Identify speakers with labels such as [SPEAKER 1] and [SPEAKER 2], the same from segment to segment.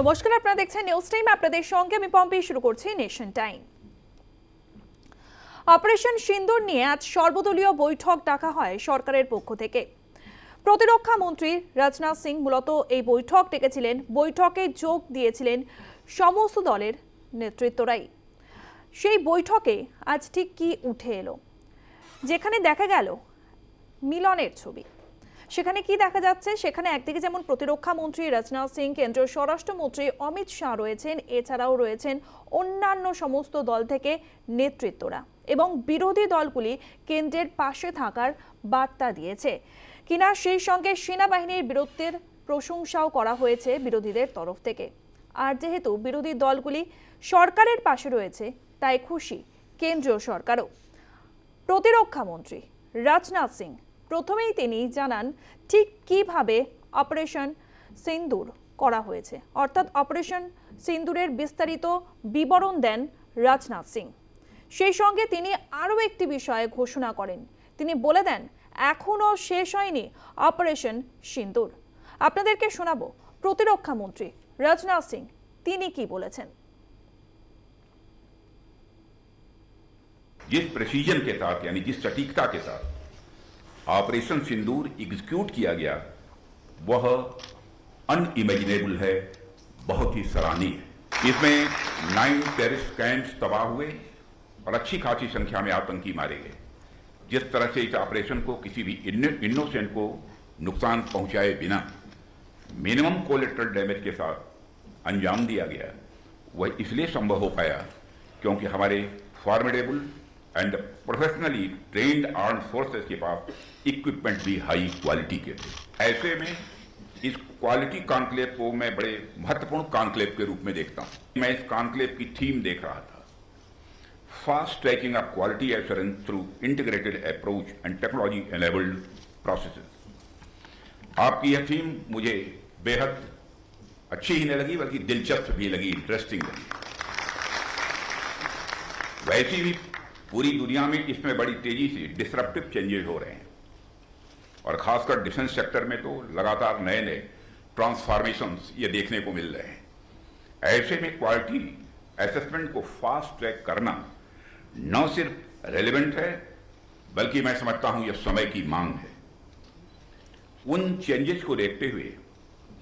[SPEAKER 1] নমস্কার, আপনারা দেখছেন নিউজ টাইম আপনাদের সঙ্গে আমি পম্পি, শুরু করছি নেশন টাইম অপারেশন সিন্দুর নিয়ে আজ সর্বদলীয় বৈঠক ডাকা হয় সরকারের পক্ষ থেকে। প্রতিরক্ষা মন্ত্রী রাজনাথ সিং মূলত এই বৈঠক ডেকেছিলেন। বৈঠকে যোগ দিয়েছিলেন সমস্ত দলের নেতৃত্বরাই। সেই বৈঠকে আজ ঠিক কি উঠে এলো? যেখানে দেখা গেল মিলনের ছবি। সেখানে কি দেখা যাচ্ছে? সেখানে একদিকে যেমন প্রতিরক্ষা মন্ত্রী রাজনাথ সিং, কেন্দ্রীয় স্বরাষ্ট্রমন্ত্রী অমিত শাহ রয়েছেন, এছাড়াও রয়েছেন অন্যান্য সমস্ত দল থেকে নেতৃত্বরা এবং বিরোধী দলগুলি কেন্দ্রের পাশে থাকার বার্তা দিয়েছে। কিনা সেই সঙ্গে সেনাবাহিনীর বীরত্বের প্রশংসাও করা হয়েছে বিরোধীদের তরফ থেকে। আর যেহেতু বিরোধী দলগুলি সরকারের পাশে রয়েছে, তাই খুশি কেন্দ্রীয় সরকারও। প্রতিরক্ষা মন্ত্রী রাজনাথ সিং প্রথমেই তিনি জানান ঠিক কিভাবে অপারেশন সিন্দুর করা হয়েছে অর্থাৎ অপারেশন সিন্দুরের বিস্তারিত বিবরণ দেন রাজনাথ সিং সেই সঙ্গে তিনি আরও একটি বিষয়ে ঘোষণা করেন তিনি বলে দেন এখনও শেষ হয়নি অপারেশন সিন্দুর আপনাদেরকে শোনাবো প্রতিরক্ষা মন্ত্রী রাজনাথ সিং তিনি কি বলেছেন
[SPEAKER 2] जिस प्रेसिजन के साथ यानी जिस सटीकता के साथ ऑपरेशन सिंदूर एग्जीक्यूट किया गया। वह अनइमेजिनेबल है, बहुत ही सराहनीय है। इसमें नाइन टेरिस कैंप्स तबाह हुए और अच्छी खासी संख्या में आतंकी मारे गए। जिस तरह से इस ऑपरेशन को किसी भी इनोसेंट को नुकसान पहुँचाए बिना मिनिमम कोलेट्रल डैमेज के साथ अंजाम दिया गया, वह इसलिए संभव हो पाया क्योंकि हमारे formidable and professionally trained arm forces के पास इक्विपमेंट भी हाई क्वालिटी के थे। ऐसे में इस क्वालिटी कॉन्क्लेव को मैं बड़े महत्वपूर्ण कॉन्क्लेव के रूप में देखता हूँ। मैं इस कॉन्क्लेव की थीम देख रहा था। Fast tracking of quality assurance through integrated approach and technology enabled process आपकी यह थीम मुझे बेहद अच्छी ही नहीं लगी, बल्कि दिलचस्प भी लगी इंटरेस्टिंग लगी। वैसी भी पूरी दुनिया में इसमें बड़ी तेज़ी से डिसरप्टिव चेंजेस हो रहे हैं। और खासकर डिफेंस सेक्टर में तो लगातार नए नए ट्रांसफॉर्मेशन ये देखने को मिल रहे हैं। ऐसे में क्वालिटी असेसमेंट को फास्ट ट्रैक करना न सिर्फ़ रेलिवेंट है, बल्कि मैं समझता हूँ यह समय की मांग है। उन चेंजेस को देखते हुए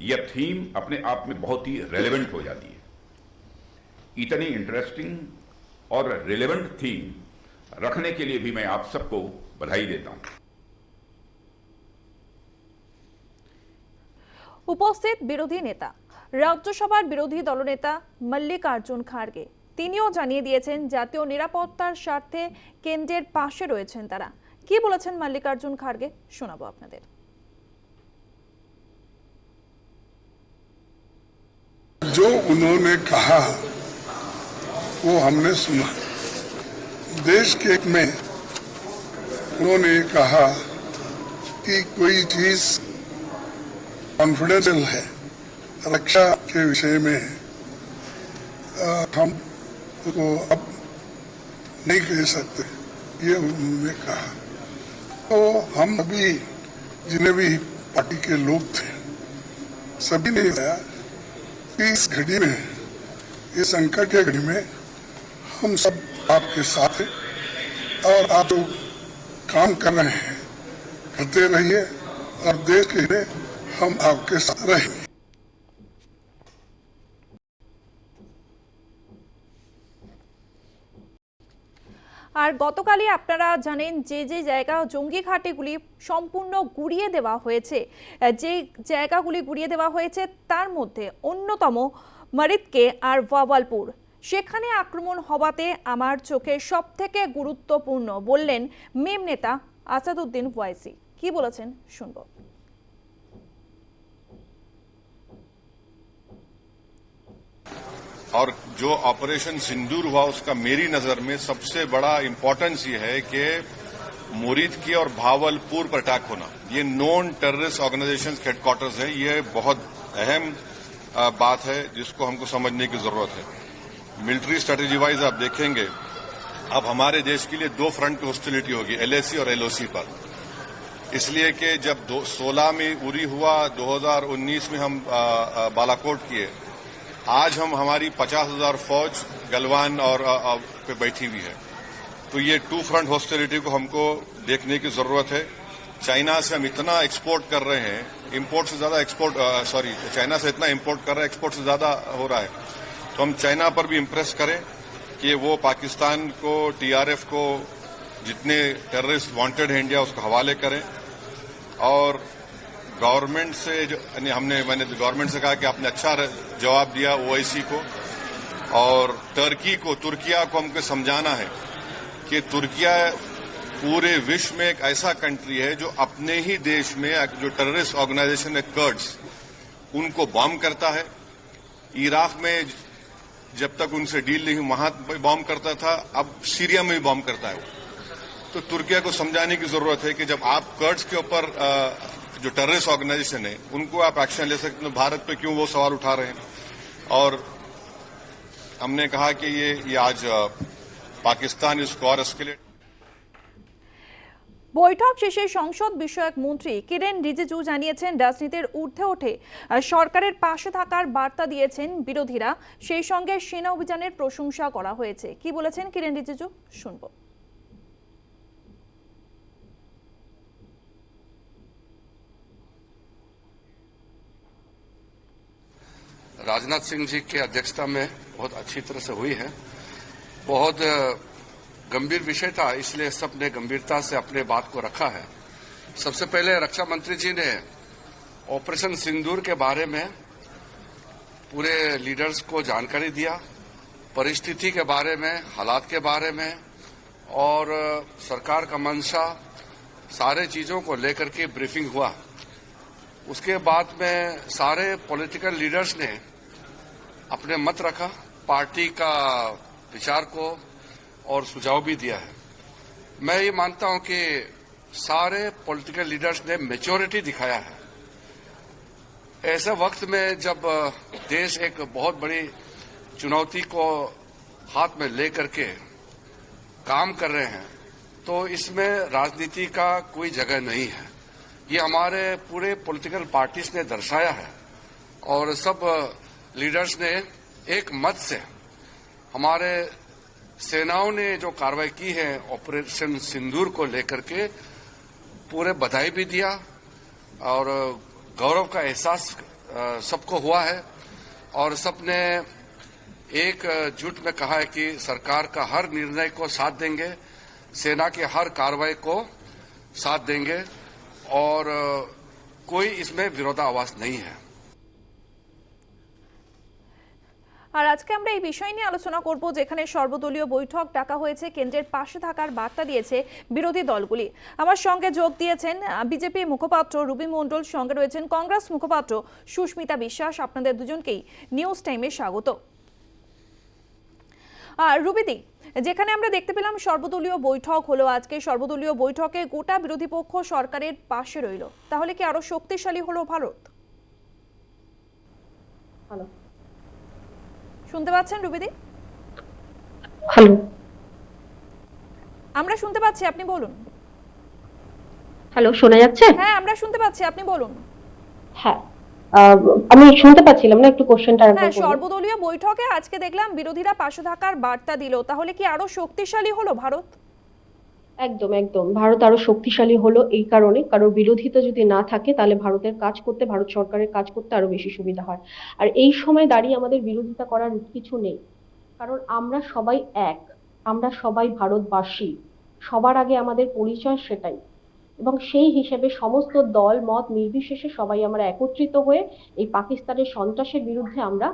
[SPEAKER 2] यह थीम अपने आप में बहुत ही रेलिवेंट हो जाती है। इतनी इंटरेस्टिंग और रिलेवेंट थीम रखने के लिए भी मैं आप सबको बधाई देता हूं
[SPEAKER 1] উপস্থিত বিরোধী নেতা রাজ্যসভার বিরোধী দলনেতা মল্লিকার্জুন খাড়গে তিনিও জানিয়ে দিয়েছেন জাতীয় নিরাপত্তার স্বার্থে কেন্দ্রের পাশে রয়েছেন তারা কি বলেছেন মল্লিকার্জুন খাড়গে শোনাবো আপনাদের
[SPEAKER 3] जो उन्होंने कहा वो हमने सुना देश के में उन्होंने कहा कि कोई चीज़ कॉन्फिडेंशियल है, रक्षा के विषय में हम उसको अब नहीं कह सकते, ये उन्होंने कहा। तो हम अभी जितने भी पार्टी के लोग थे, सभी ने बताया कि इस घड़ी में, इस संकट के घड़ी में हम सब आपके साथ हैं और आप जो काम कर रहे हैं करते रहिए और देश के लिए हम आपके साथ रहेंगे
[SPEAKER 1] আর গতকালই আপনারা জানেন যে যে জায়গা জঙ্গি ঘাটিগুলি সম্পূর্ণ গুড়িয়ে দেওয়া হয়েছে যে জায়গাগুলি গুড়িয়ে দেওয়া হয়েছে তার মধ্যে অন্যতম মারিদকে আর ভাওয়ালপুর সেখানে আক্রমণ হওয়াতে আমার চোখে সব থেকে গুরুত্বপূর্ণ বললেন মেম নেতা আসাদুদ্দিন ওয়াইসি কি বলেছেন শুনবো
[SPEAKER 4] और जो ऑपरेशन सिंदूर हुआ उसका मेरी नजर में सबसे बड़ा इम्पोर्टेंस ये है कि मुरीद की और भावलपुर पर अटैक होना ये नॉन टेररिस्ट ऑर्गेनाइजेशन हेडक्वार्टर्स है ये बहुत अहम अ, बात है जिसको हमको समझने की जरूरत है मिलिट्री स्ट्रेटेजी वाइज आप देखेंगे अब हमारे देश के लिए दो फ्रंट की हॉस्टिलिटी होगी एलएसी और एलओसी पर। इसलिए कि जब दो, 16 में उरी हुआ 2019 में हम आ, आ, बालाकोट किए आज हम हमारी पचास हज़ार फौज गलवान और अ, अ, पे बैठी हुई है। तो ये टू फ्रंट हॉस्टिलिटी को हमको देखने की ज़रूरत है। चाइना से हम इतना एक्सपोर्ट कर रहे हैं इम्पोर्ट से ज़्यादा एक्सपोर्ट सॉरी चाइना से इतना इम्पोर्ट कर रहे हैं एक्सपोर्ट से ज़्यादा हो रहा है। तो हम चाइना पर भी इम्प्रेस करें कि वो पाकिस्तान को टीआरएफ को जितने टेररिस्ट वांटेड है इंडिया उसको हवाले करें। और गवर्नमेंट से जो हमने, मैंने गवर्नमेंट से कहा कि आपने अच्छा जवाब दिया ओआईसी को। और टर्की को तुर्किया को हमको समझाना है कि तुर्किया पूरे विश्व में एक ऐसा कंट्री है जो अपने ही देश में जो टेररिस्ट ऑर्गेनाइजेशन है कर्ड्स उनको बॉम्ब करता है। इराक में जब तक उनसे डील नहीं वहाँ बॉम्ब करता था, अब सीरिया में भी बॉम्ब करता है वो। तो तुर्किया को समझाने की ज़रूरत है कि जब आप कर्ड्स के ऊपर जो टेररिस्ट ऑर्गेनाइजेशन है, उनको आप एक्शन ले सकते हैं, भारत पे क्यों वो सवाल उठा रहे हैं? और हमने कहा कि ये ये आज पाकिस्तान इसको और एस्केलेट
[SPEAKER 1] বৈঠক শেষে সংসদ বিষয়ক মন্ত্রী কিরেন রিজিজু জানিয়েছেন রাজনীতির ঊর্ধ্বে ওঠে আহ, সরকারের পাশে থাকার বার্তা দিয়েছেন বিরোধীরা সেই সঙ্গে সেনা অভিযানের প্রশংসা করা হয়েছে কি বলেছেন কিরেন রিজিজু শুনবো
[SPEAKER 5] राजनाथ सिंह जी की अध्यक्षता में बहुत अच्छी तरह से हुई है बहुत अ, गंभीर विषय था, इसलिए सबने गंभीरता से अपने बात को रखा है। सबसे पहले रक्षा मंत्री जी ने ऑपरेशन सिंदूर के बारे में पूरे लीडर्स को जानकारी दिया, परिस्थिति के बारे में, हालात के बारे में, और सरकार का मंशा सारे चीज़ों को लेकर के ब्रीफिंग हुआ। उसके बाद में सारे पॉलिटिकल लीडर्स ने अपने मत रखा, पार्टी का विचार को और सुझाव भी दिया है। मैं ये मानता हूँ कि सारे पॉलिटिकल लीडर्स ने मेच्योरिटी दिखाया है। ऐसे वक्त में जब देश एक बहुत बड़ी चुनौती को हाथ में लेकर के काम कर रहे हैं तो इसमें राजनीति का कोई जगह नहीं है। ये हमारे पूरे पॉलिटिकल पार्टीज़ ने दर्शाया है और सब लीडर्स ने एक मत से हमारे सेनाओं ने जो कार्रवाई की है, ऑपरेशन सिंदूर को लेकर के पूरे बधाई भी दिया और गौरव का एहसास सबको हुआ है। और सबने एक जुट में कहा है कि सरकार का हर निर्णय को साथ देंगे, सेना की हर कार्रवाई को साथ देंगे और कोई इसमें विरोधाभास नहीं है।
[SPEAKER 1] আর আজকে আমরা এই বিষয় নিয়ে আলোচনা করব, যেখানে সর্বদলীয় বৈঠক ডাকা হয়েছে, কেন্দ্রের পাশে থাকার বার্তা দিয়েছে বিরোধী দলগুলি। আমার সঙ্গে যোগ দিয়েছেন বিজেপি মুখপাত্র রুবি মণ্ডল, সঙ্গে রয়েছেন কংগ্রেস মুখপাত্র সুস্মিতা বিশ্বাস। আপনাদের দুজনকেই নিউজ টাইমে স্বাগত। আর রুবিদি যেখানে আমরা দেখতে পেলাম সর্বদলীয় বৈঠক হলো আজকে। সর্বদলীয় বৈঠকে গোটা বিরোধী পক্ষ সরকারের পাশে রইল। তাহলে কি আরও শক্তিশালী হলো ভারত?
[SPEAKER 6] হ্যালো
[SPEAKER 1] শুনতে পাচ্ছেন রুবিদি?
[SPEAKER 6] হ্যালো।
[SPEAKER 1] আমরা শুনতে পাচ্ছি আপনি বলুন।
[SPEAKER 6] হ্যালো শোনা যাচ্ছে?
[SPEAKER 1] হ্যাঁ আমরা শুনতে পাচ্ছি আপনি বলুন।
[SPEAKER 6] হ্যাঁ আমি শুনতে পাচ্ছিলাম না একটু কোশ্চেনটা
[SPEAKER 1] হ্যাঁ সর্বদলীয় বৈঠকে আজকে দেখলাম বিরোধীরা পাশে থাকার বার্তা দিল তাহলে কি আরও শক্তিশালী হলো ভারত?
[SPEAKER 6] একদম একদম। ভারত আরও শক্তিশালী হলো এই কারণে। কারণ বিরোধিতা যদি না থাকে, তাহলে ভারতের কাজ করতে, ভারত সরকারের কাজ করতে আরও বেশি সুবিধা হয়। আর এই সময় দাঁড়িয়ে আমাদের বিরোধিতা করার কিছু নেই। কারণ আমরা সবাই এক। আমরা সবাই ভারতবাসী। সবার আগে আমাদের পরিচয় সেটাই। এবং সেই হিসেবে সমস্ত দল, মত নির্বিশেষে সবাই আমরা একত্রিত হয়ে এই পাকিস্তানের সন্ত্রাসের বিরুদ্ধে আমরা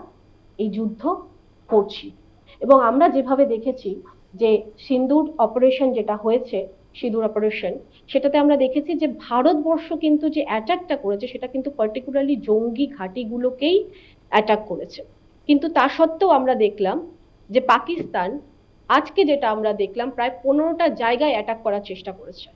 [SPEAKER 6] এই যুদ্ধ করছি। এবং আমরা যেভাবে দেখেছি যে সিন্দুর অপারেশন যেটা হয়েছে, সিঁদুর অপারেশন সেটাতে আমরা দেখেছি যে ভারতবর্ষ কিন্তু যে অ্যাটাকটা করেছে, সেটা কিন্তু পার্টিকুলারলি জঙ্গি ঘাঁটিগুলোকেই অ্যাটাক করেছে। কিন্তু তা সত্ত্বেও আমরা দেখলাম যে পাকিস্তান আজকে যেটা আমরা দেখলাম প্রায় পনেরোটা জায়গায় অ্যাটাক করার চেষ্টা করেছে।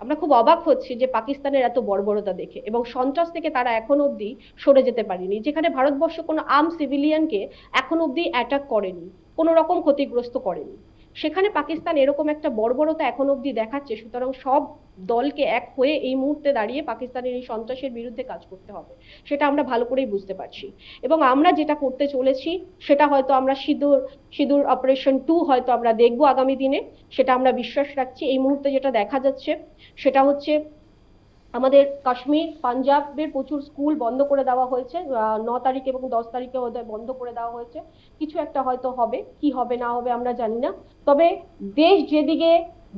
[SPEAKER 6] আমরা খুব অবাক হচ্ছি যে পাকিস্তানের এত বর্বরতা দেখে এবং সন্ত্রাস থেকে তারা এখন অবধি সরে যেতে পারেনি, যেখানে ভারতবর্ষ কোনো আর্ম সিভিলিয়ানকে এখন অবধি অ্যাটাক করেনি, কোনো রকম ক্ষতিগ্রস্ত করেনি। সেখানে পাকিস্তান এরকম একটা বর্বরতা এখন অবধি দেখাচ্ছে, সুতরাং সব দলকে এক হয়ে এই মুহূর্তে দাঁড়িয়ে পাকিস্তানের এই সন্ত্রাসের বিরুদ্ধে কাজ করতে হবে। সেটা আমরা ভালো করেই বুঝতে পারছি। এবং আমরা যেটা করতে চলেছি, সেটা হয়তো আমরা সিঁদুর সিঁদুর অপারেশন টু হয়তো আমরা দেখব আগামী দিনে। সেটা আমরা বিশ্বাস রাখছি। এই মুহূর্তে যেটা দেখা যাচ্ছে, সেটা হচ্ছে আমাদের কাশ্মীর, পাঞ্জাবের প্রচুর স্কুল বন্ধ করে দেওয়া হয়েছে। ন তারিখ এবং দশ তারিখে ওদের বন্ধ করে দেওয়া হয়েছে। কিছু একটা হয়তো হবে, কি হবে, না হবে আমরা জানি না। তবে দেশ যেদিকে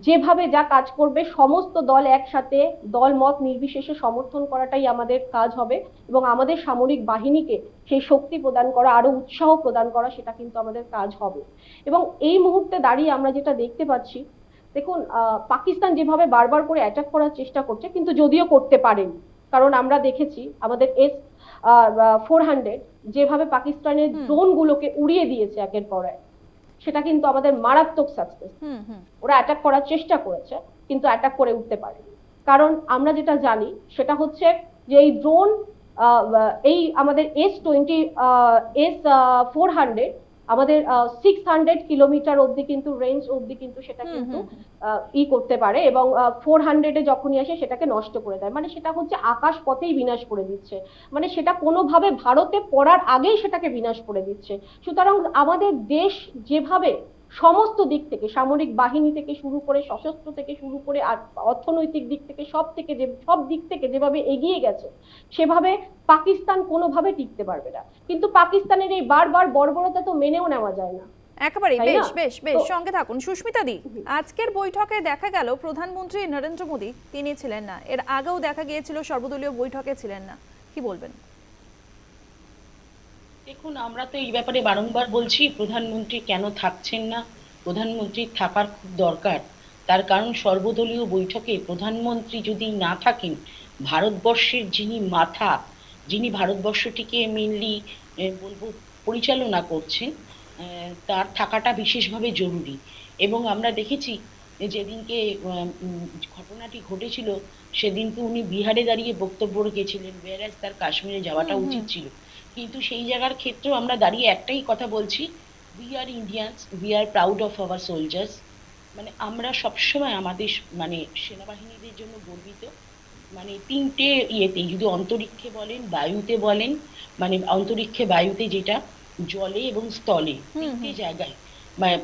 [SPEAKER 6] যেভাবে যা কাজ করবে, সমস্ত দল একসাথে দল মত নির্বিশেষে সমর্থন করাটাই আমাদের কাজ হবে এবং আমাদের সামরিক বাহিনীকে সেই শক্তি প্রদান করা, আরও উৎসাহ প্রদান করা, সেটা কিন্তু আমাদের কাজ হবে। এবং এই মুহূর্তে দাঁড়িয়ে আমরা যেটা দেখতে পাচ্ছি দেখুন পাকিস্তান যেভাবে বারবার করে অ্যাটাক করার চেষ্টা করছে কিন্তু যদিও করতে পারেনি। কারণ আমরা দেখেছি আমাদের এস ফোর হান্ড্রেড যেভাবে পাকিস্তানের
[SPEAKER 1] হুম।
[SPEAKER 6] ড্রোন গুলোকে উড়িয়ে দিয়েছে একের পর এক সেটা কিন্তু আমাদের মারাত্মক সাকসেস ওরা অ্যাটাক করার চেষ্টা করেছে কিন্তু অ্যাটাক করে উঠতে পারেনি। কারণ আমরা যেটা জানি সেটা হচ্ছে যে এই ড্রোন এই আমাদের S twenty S four hundred আমাদের সিক্স হান্ড্রেড কিলোমিটার অব্দি কিন্তু রেঞ্জ অব্দি কিন্তু সেটা কিন্তু ই করতে পারে এবং ফোর হান্ড্রেডে যখনই আসে সেটাকে নষ্ট করে দেয়। মানে সেটা হচ্ছে আকাশ পথেই বিনাশ করে দিচ্ছে। মানে সেটা কোনোভাবে ভারতে পড়ার আগেই সেটাকে বিনাশ করে দিচ্ছে। সুতরাং আমাদের দেশ যেভাবে সমস্ত দিক থেকে সামরিক বাহিনী থেকে শুরু করে সশস্ত্র থেকে শুরু করে আর অর্থনৈতিক দিক থেকে সব থেকে যে সব দিক থেকে যেভাবে এগিয়ে গেছে সেভাবে পাকিস্তান কোনোভাবে টিকতে পারবে না। কিন্তু পাকিস্তানের এই বারবার বর্বরতা তো মেনেও নেওয়া যায় না। একেবারে
[SPEAKER 1] বেশ বেশ বেশ সঙ্গে থাকুন। সুস্মিতা দি আজকের বৈঠকে দেখা গেল প্রধানমন্ত্রী নরেন্দ্র মোদী তিনি ছিলেন না। এর আগেও দেখা গিয়েছিল সর্বদলীয় বৈঠকে ছিলেন না। কি বলবেন?
[SPEAKER 7] দেখুন আমরা তো এই ব্যাপারে বারংবার বলছি প্রধানমন্ত্রী কেন থাকছেন না? প্রধানমন্ত্রীর থাকার খুব দরকার। তার কারণ সর্বদলীয় বৈঠকে প্রধানমন্ত্রী যদি না থাকেন ভারতবর্ষের যিনি মাথা যিনি ভারতবর্ষটিকে মেনলি বলব পরিচালনা করছেন আহ, তার থাকাটা বিশেষভাবে জরুরি। এবং আমরা দেখেছি যেদিনকে আহ, ঘটনাটি ঘটেছিল সেদিনকে উনি বিহারে দাঁড়িয়ে বক্তব্য রেখেছিলেন ওয়ারাজ তার কাশ্মীরে যাওয়াটা। উচিত ছিল। কিন্তু সেই জায়গার ক্ষেত্রেও আমরা দাঁড়িয়ে একটাই কথা বলছি we are Indians we are proud of our soldiers মানে আমরা সবসময় আমাদের মানে সেনাবাহিনীদের জন্য গর্বিত। মানে তিনটে ইয়েতে যদি অন্তরিক্ষে বলেন বায়ুতে বলেন মানে অন্তরিক্ষে বায়ুতে যেটা জলে এবং স্থলে তিনটে জায়গায়।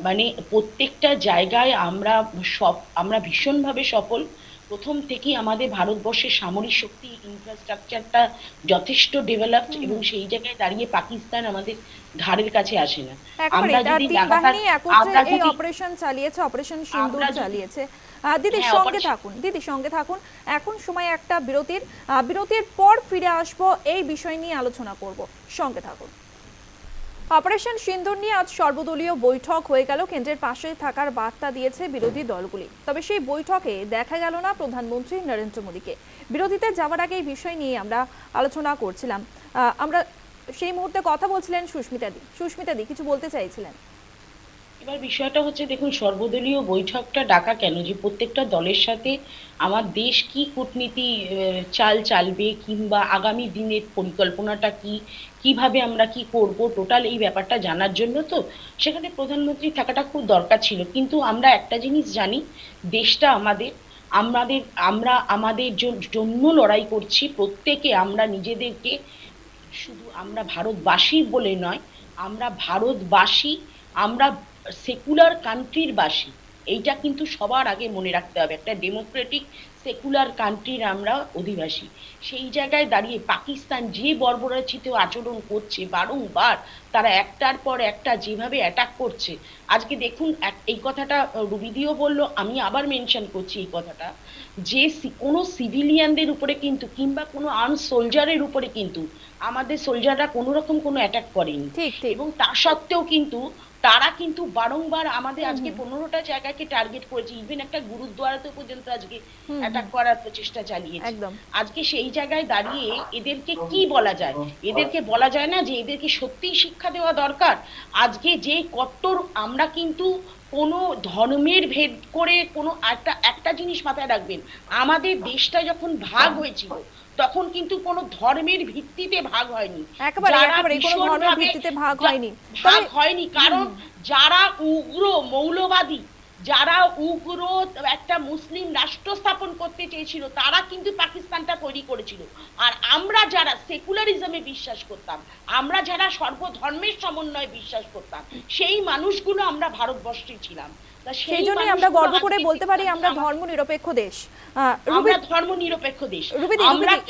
[SPEAKER 7] মানে প্রত্যেকটা জায়গায় আমরা সব আমরা ভীষণভাবে সফল। প্রথম থেকেই আমাদের ভারতবর্ষের সামরিক শক্তি ইনফ্রাস্ট্রাকচারটা যথেষ্ট ডেভেলপড এবং সেই জায়গায় দাঁড়িয়ে পাকিস্তান আমাদের ধারের কাছে আসে না। আমরা যদি লাগাতার আমরা যদি
[SPEAKER 1] অপারেশন চালিয়েছে অপারেশন সিন্দুর চালিয়েছে। আহ, দিদি
[SPEAKER 7] হ্যাঁ,
[SPEAKER 1] সঙ্গে থাকুন দিদি সঙ্গে থাকুন। এখন সময় একটা বিরতির। বিরতির পর ফিরে আসব এই বিষয় নিয়ে আলোচনা করব। সঙ্গে থাকুন। অপারেশন সিন্দুর নিয়ে আজ সর্বদলীয় বৈঠক হয়ে গেল। কেন্দ্রের পাশে থাকার বার্তা দিয়েছে বিরোধী দলগুলি। তবে সেই বৈঠকে দেখা গেল না প্রধানমন্ত্রী নরেন্দ্র মোদীকে। বিরোধীতে যাওয়ার আগে এই বিষয় নিয়ে আমরা আলোচনা করছিলাম। আমরা সেই মুহূর্তে কথা বলছিলেন সুস্মিতা দি। সুস্মিতা দি, কিছু বলতে চাইছিলেন?
[SPEAKER 7] এবার বিষয়টা হচ্ছে, দেখুন, সর্বদলীয় বৈঠকটা ডাকা কেন? যে প্রত্যেকটা দলের সাথে আমার দেশ কি কূটনীতি চাল চালবে কিংবা আগামী দিনের পরিকল্পনাটা কি? কীভাবে আমরা কি করব? টোটাল এই ব্যাপারটা জানার জন্য তো সেখানে প্রধানমন্ত্রী থাকাটা খুব দরকার ছিল। কিন্তু আমরা একটা জিনিস জানি, দেশটা আমাদের আমাদের, আমরা আমাদের জন্য লড়াই করছি, প্রত্যেকে আমরা নিজেদেরকে শুধু আমরা ভারতবাসী বলে নয়, আমরা ভারতবাসী, আমরা সেকুলার কান্ট্রির বাসী। এইটা কিন্তু সবার আগে মনে রাখতে হবে। একটা ডেমোক্রেটিক সেকুলার কান্ট্রির আমরা অধিবাসী। সেই জায়গায় দাঁড়িয়ে পাকিস্তান যে বর্বরচিত আচরণ করছে বারংবার তারা একটার পর একটা যেভাবে অ্যাটাক করছে আজকে দেখুন এই কথাটা রুবিদিও বলল আমি আবার মেনশন করছি এই কথাটা যে কোনো সিভিলিয়ানদের উপরে কিন্তু কিংবা কোনো আর্ম সোলজারের উপরে কিন্তু আমাদের সোলজাররা কোনো রকম কোনো অ্যাটাক করেনি। এবং তা সত্ত্বেও কিন্তু তারা কিন্তু বারংবার আমাদের আজকে পনেরোটা জায়গাকে টার্গেট করেছে ইভেন একটা গুরুদ্বারাতে পর্যন্ত আজকে অ্যাটাক করার প্রচেষ্টা চালিয়েছে। আজকে সেই জায়গায় দাঁড়িয়ে এদেরকে কি বলা যায়? এদেরকে বলা যায় না যে এদেরকে সত্যিই শিক্ষা দেওয়া দরকার? আজকে যে কট্টর আমরা কিন্তু কোনো ধর্মের ভেদ করে কোনো একটা একটা জিনিস মাথায় রাখবেন। আমাদের দেশটা যখন ভাগ হয়েছিল তখন কিন্তু কোনো ধর্মের ভিত্তিতে ভাগ হয়নি।
[SPEAKER 1] একেবারে, একেবারে, কোনো ধর্মের ভিত্তিতে ভাগ হয়নি।
[SPEAKER 7] ভাগ হয়নি কারণ যারা উগ্র মৌলবাদী যারা উগ্র একটা মুসলিম রাষ্ট্র স্থাপন করতে চেয়েছিল তারা কিন্তু পাকিস্তানটা তৈরি করেছিল। আর আমরা যারা সেকুলারিজমে বিশ্বাস করতাম আমরা যারা সর্বধর্মের সমন্বয়ে বিশ্বাস করতাম সেই মানুষগুলো আমরা ভারতবর্ষে ছিলাম।
[SPEAKER 1] সেই জন্যই আমরা গর্ব করে বলতে পারি আমরা ধর্ম নিরপেক্ষ দেশ।
[SPEAKER 7] আমরা ধর্ম নিরপেক্ষ দেশ।
[SPEAKER 1] রুবিদি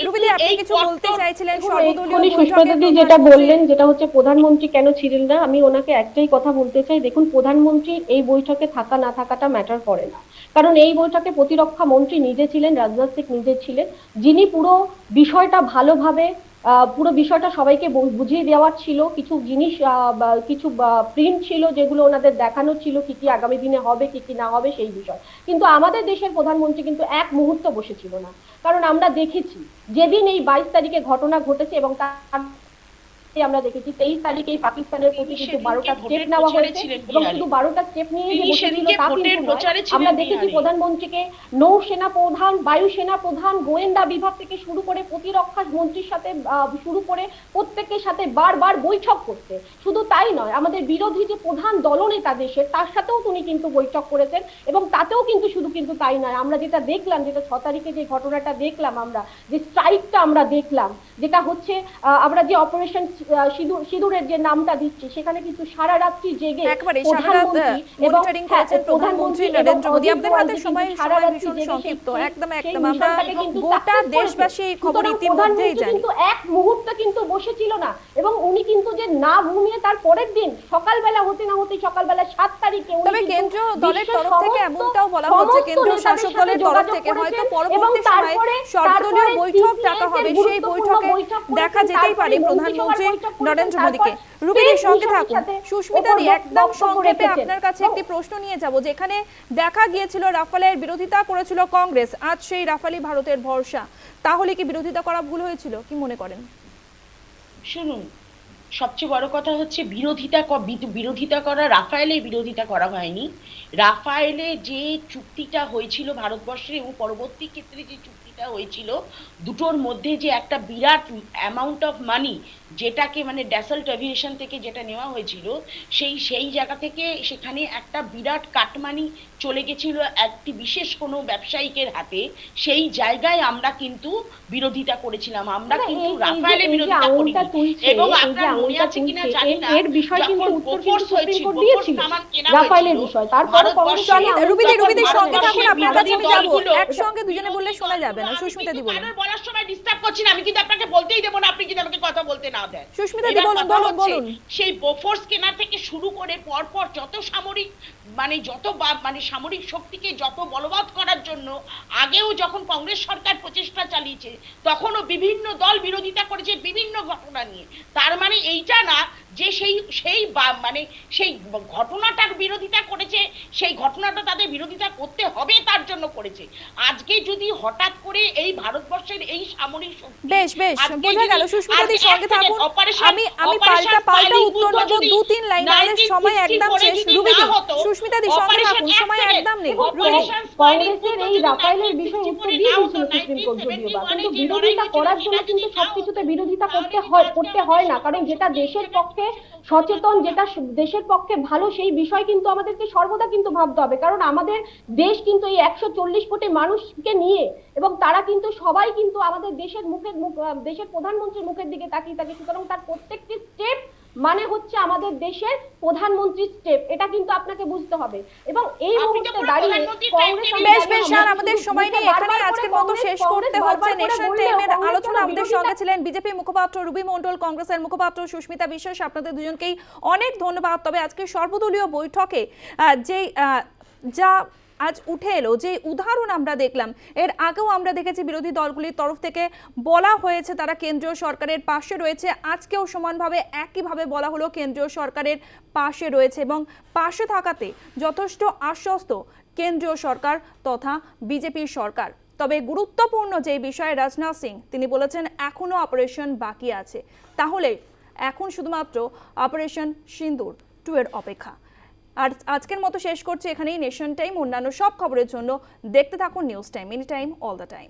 [SPEAKER 1] রুবিদি, আপনি কিছু বলতে চাইছিলেন সর্বদলীয়
[SPEAKER 6] যেটা বললেন যেটা হচ্ছে প্রধানমন্ত্রী কেন ছিলেন না আমি ওনাকে একটাই কথা বলতে চাই দেখুন প্রধানমন্ত্রীর এই বৈঠকে থাকা না থাকাটা ম্যাটার করে না। কারণ এই বৈঠকে প্রতিরক্ষা মন্ত্রী নিজে ছিলেন রাজনাথ সিং নিজে ছিলেন যিনি পুরো বিষয়টা ভালোভাবে পুরো বিষয়টা সবাইকে বুঝিয়ে দেওয়ার ছিল। কিছু জিনিস কিছু প্রিন্ট ছিল যেগুলো ওনাদের দেখানো ছিল, কি কি আগামী দিনে হবে, কি কি না হবে, সেই বিষয়। কিন্তু আমাদের দেশের প্রধানমন্ত্রী কিন্তু এক মুহূর্ত বসেছিল না। কারণ আমরা দেখেছি, যেদিন এই বাইশ তারিখে ঘটনা ঘটেছে এবং তার আমরা দেখেছি তেইশ তারিখে পাকিস্তানের প্রতি কিন্তু বারোটা স্টেপ নেওয়া হয়েছে এবং শুধু বারোটা স্টেপ নিয়ে যে বসেছিল তা কিন্তু। আমরা দেখেছি প্রধানমন্ত্রীকে নৌসেনা প্রধান বায়ুসেনা প্রধান গোয়েন্দা বিভাগ থেকে শুরু করে প্রতিরক্ষা মন্ত্রীর সাথে শুরু করে প্রত্যেকের সাথে বারবার বৈঠক করতে শুধু তাই নয় আমাদের বিরোধী যে প্রধান দলনেতা দেশের তার সাথেও তিনি কিন্তু বৈঠক করেছেন এবং তাতেও কিন্তু শুধু কিন্তু তাই নয় আমরা যেটা দেখলাম যেটা ছ তারিখে যে ঘটনাটা দেখলাম আমরা যে স্ট্রাইকটা আমরা দেখলাম যেটা হচ্ছে আহ, আমরা যে অপারেশন সিঁদুর সিঁদুরের যে নামটা দিচ্ছি সেখানে কিন্তু সারা রাত্রি জেগে
[SPEAKER 1] একেবারে
[SPEAKER 6] প্রধানমন্ত্রী
[SPEAKER 1] মনিটরিং
[SPEAKER 6] হ্যাঁ,
[SPEAKER 1] করেছেন প্রধানমন্ত্রী নরেন্দ্র মোদী। হাতে সময়
[SPEAKER 6] সারা রাত্রি
[SPEAKER 1] সংক্ষিপ্ত একদম একদম। আমরা গোটা দেশবাসী এই খবর ইতিমধ্যেই জানি।
[SPEAKER 6] কিন্তু এক মুহূর্তে কিন্তু বসেছিল না এবং উনি কিন্তু যে না ঘুমিয়ে তার পরের দিন সকালবেলা হতে না হতে সকালবেলা সাত তারিখে
[SPEAKER 1] তবে কেন্দ্রীয় দলের তরফ থেকে এমনটাও বলা হচ্ছে কেন্দ্রীয় শাসক দলের তরফ থেকে হয়তো পরবর্তী সময়ে সর্বদলীয় বৈঠক ডাকা হবে সেই বৈঠকে দেখা যেতেই পারে প্রধানমন্ত্রী
[SPEAKER 6] করেছেন,
[SPEAKER 1] নরেন্দ্র মোদীকে।
[SPEAKER 6] তারপর
[SPEAKER 1] সঙ্গে থাকুন। সুস্মিতা দি একদম সংক্ষেপে আপনার কাছে একটি প্রশ্ন নিয়ে যাব যেখানে দেখা গিয়েছিল রাফালের বিরোধিতা করেছিল কংগ্রেস। আজ সেই রাফালি ভারতের ভরসা। তাহলে কি বিরোধিতা করা ভুল হয়েছিল কি মনে করেন?
[SPEAKER 7] শুনুন সবচেয়ে বড় কথা হচ্ছে বিরোধিতা বিরোধিতা করা রাফায়েলের বিরোধিতা করা হয়নি। রাফায়েলে যে চুক্তিটা হয়েছিল ভারতবর্ষে এবং পরবর্তী ক্ষেত্রে যে চুক্তিটা হয়েছিল দুটোর মধ্যে যে একটা বিরাট অ্যামাউন্ট অফ মানি যেটাকে মানে ড্যাসল্ট এভিয়েশন থেকে যেটা নেওয়া হয়েছিল সেই সেই জায়গা থেকে সেখানে একটা বিরাট কাটমানি চলে গেছিল একটি বিশেষ কোনো ব্যবসায়িকের হাতে সেই জায়গায় আমরা কিন্তু বিরোধিতা করেছিলাম আমরা কিন্তু
[SPEAKER 6] এই- এই
[SPEAKER 7] রাফায়েলের বিরোধিতা
[SPEAKER 6] তুলছে,
[SPEAKER 7] এবং আপনার মনে আছে কিনা জানি না
[SPEAKER 6] এর বিষয় কিন্তু উত্তর কিন্তু সুপ্রিম কোর্ট দিয়েছিল। রাফায়েলের বিষয়। তারপরে
[SPEAKER 1] রুবিদি রুবিদি সঙ্গে থাকুন আপনার কাছে আমি যাব একসঙ্গে দুজনে বললে শোনা যাবে না সুস্মিতা দি
[SPEAKER 7] কিন্তু
[SPEAKER 1] বলুন
[SPEAKER 7] বলার সময় ডিস্টার্ব করছি না আমি কিন্তু আপনাকে বলতেই দেবো না আপনি কিন্তু আমাকে কথা বলতে না দেন
[SPEAKER 1] সুস্মিতা বলুন, বলুন, বলুন।
[SPEAKER 7] সেই বোফোর্স কেনা থেকে শুরু করে পরপর যত সামরিক মানে যত মানে সামরিক শক্তিকে যত বলবৎ করার জন্য আগেও যখন কংগ্রেস সরকার প্রচেষ্টা চালিয়েছে তখনও বিভিন্ন দল বিরোধিতা করেছে বিভিন্ন ঘটনা নিয়ে। তার মানে এইটা না যে সেই সেই বা- মানে সেই ঘটনাটার বিরোধিতা করেছে সেই ঘটনাটা তাদের বিরোধিতা করতে হবে তার জন্য করেছে। আজকে যদি হঠাৎ করে এই ভারতবর্ষের এই সামরিক শক্তি
[SPEAKER 1] বেশ বেশ বোঝা গেল। সুস্মিতা দি
[SPEAKER 7] আজকে
[SPEAKER 1] সঙ্গে থাকুন। আমি আমি পাল্টা পাল্টা উত্তর
[SPEAKER 7] যদি
[SPEAKER 1] দু তিন লাইন আমাদের সময় একদম শেষ। রুবিদি সুস্মিতা দি সঙ্গে থাকুন সময় একদম নেই।
[SPEAKER 6] কংগ্রেসের এই রাফায়েলের বিষয়ে উত্তর দিয়ে দিয়েছিল সুপ্রিম কোর্ট যদিও বা কিন্তু বিরোধিতা করার জন্য কিন্তু সবকিছুতে বিরোধিতা করতে হয় করতে হয় না কারণ যেটা দেশের পক্ষে সচেতন যেটা দেশের পক্ষে ভালো সেই বিষয় কিন্তু আমাদেরকে সর্বদা কিন্তু ভাবতে হবে। কারণ আমাদের দেশ কিন্তু এই একশো চল্লিশ কোটি মানুষকে নিয়ে এবং তারা কিন্তু সবাই কিন্তু আমাদের দেশের মুখের দেশের প্রধানমন্ত্রীর মুখের দিকে তাকিয়ে থাকে সুতরাং তার প্রত্যেকটি স্টেপ মানে হচ্ছে আমাদের দেশের প্রধানমন্ত্রীর স্টেপ এটা কিন্তু আপনাকে বুঝতে হবে। এবং এই মুহূর্তে দাঁড়িয়ে
[SPEAKER 1] বেশ বেশ আর আমাদের সময় নেই এখানে আজকের মতো শেষ করতে হচ্ছে নেশন টাইমের আলোচনা। আমাদের সঙ্গে ছিলেন বিজেপি মুখপাত্র রুবি মণ্ডল কংগ্রেসের মুখপাত্র সুস্মিতা বিশ্বাস। আপনাদের দুজনকেই অনেক ধন্যবাদ। তবে আজকে সর্বদলীয় বৈঠকে আহ, যা আজ উঠে এলো। যে উদাহরণ আমরা দেখলাম, এর আগেও আমরা দেখেছি বিরোধী দলগুলির তরফ থেকে বলা হয়েছে, তারা কেন্দ্রীয় সরকারের পাশে রয়েছে। আজকেও সমানভাবে একইভাবে বলা হলো, কেন্দ্রীয় সরকারের পাশে রয়েছে এবং পাশে থাকাতে যথেষ্ট আশ্বস্ত কেন্দ্রীয় সরকার তথা বিজেপির সরকার। তবে গুরুত্বপূর্ণ যে বিষয়ে, রাজনাথ সিং, তিনি বলেছেন এখনও অপারেশন বাকি আছে। তাহলে এখন শুধুমাত্র অপারেশন সিন্দুর, টু এর অপেক্ষা। আর আজকের মতো শেষ করছি এখানেই। নেশন টাইম অন্যান্য সব খবরের জন্য দেখতে থাকুন news time any time all the time